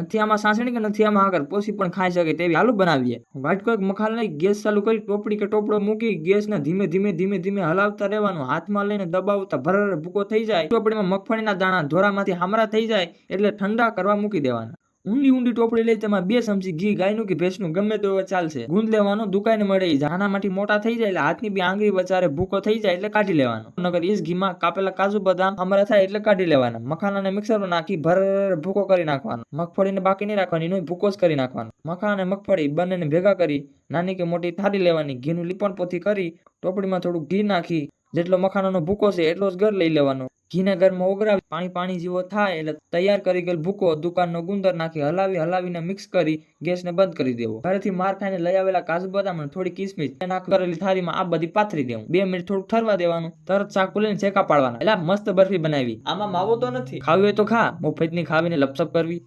નથી, આમાં સાસણી કે નથી, આમાં આગળ? પોસી પણ ખાઈ શકે તેવી હાલુ બનાવીએ. વાટકો એક મખાલ લઈ ગેસ ચાલુ કરી, ટોપડી કે ટોપડો મૂકી, ગેસને ધીમે ધીમે ધીમે ધીમે હલાવતા રહેવાનું. હાથમાં લઈને દબાવતા ભરર ભૂકો થઈ જાય. ટોપડીમાં મગફળીના દાણા ધોરામાંથી હામરા થઈ જાય, એટલે ઠંડા કરવા મૂકી દેવાના. ઊંડી ઊંડી ટોપડી લઈ તેમાં બે ચમચી ઘી ગાયનું કે ભેંસનું ગમે તો ચાલશે. ગુંદ લેવાનો દુકાને મળે નાનામાંથી મોટા થઈ જાય એટલે હાથની બે આંગળી વચારે ભૂકો થઈ જાય એટલે કાઢી લેવાનો. નગર ઈસ ઘીમાં કાપેલા કાજુ બદામ અમારા થાય એટલે કાઢી લેવાના. મખાનાને મિક્સરમાં નાખી ભર ભૂકો કરી નાખવાનો. મગફળીને બાકી નહીં રાખવાની, એનો ભૂકો જ કરી નાખવાનો. મખા અને મગફળી બંનેને ભેગા કરી, નાની કે મોટી થાળી લેવાની. ઘીનું લીપણ પોથી કરી ટોપડીમાં થોડું ઘી નાખી, જેટલો મખાનાનો ભૂકો છે એટલો જ ઘર લઈ લેવાનો. ઘીને ઘરમાં ઓગરાવી પાણી પાણી જેવો થાય એટલે તૈયાર કરી ગયેલ ભૂકો દુકાનનો ગુંદર નાખી હલાવી હલાવીને મિક્સ કરી ગેસને બંધ કરી દેવો. ઘરેથી માર ખાઈને લઈ આવેલા કાજુ બદામ અને થોડી કિસમિસ નાખ કરેલી થાળીમાં આ બધી પાથરી દેવું. બે મિનિટ થોડુંક ઠરવા દેવાનું. તરત ચાકુ લઈને ચેકા પાડવાના. એટલે મસ્ત બરફી બનાવી. આમાં માવો તો નથી. ખાવી હોય તો ખા. મફતની ખાવીને લપસપ કરવી.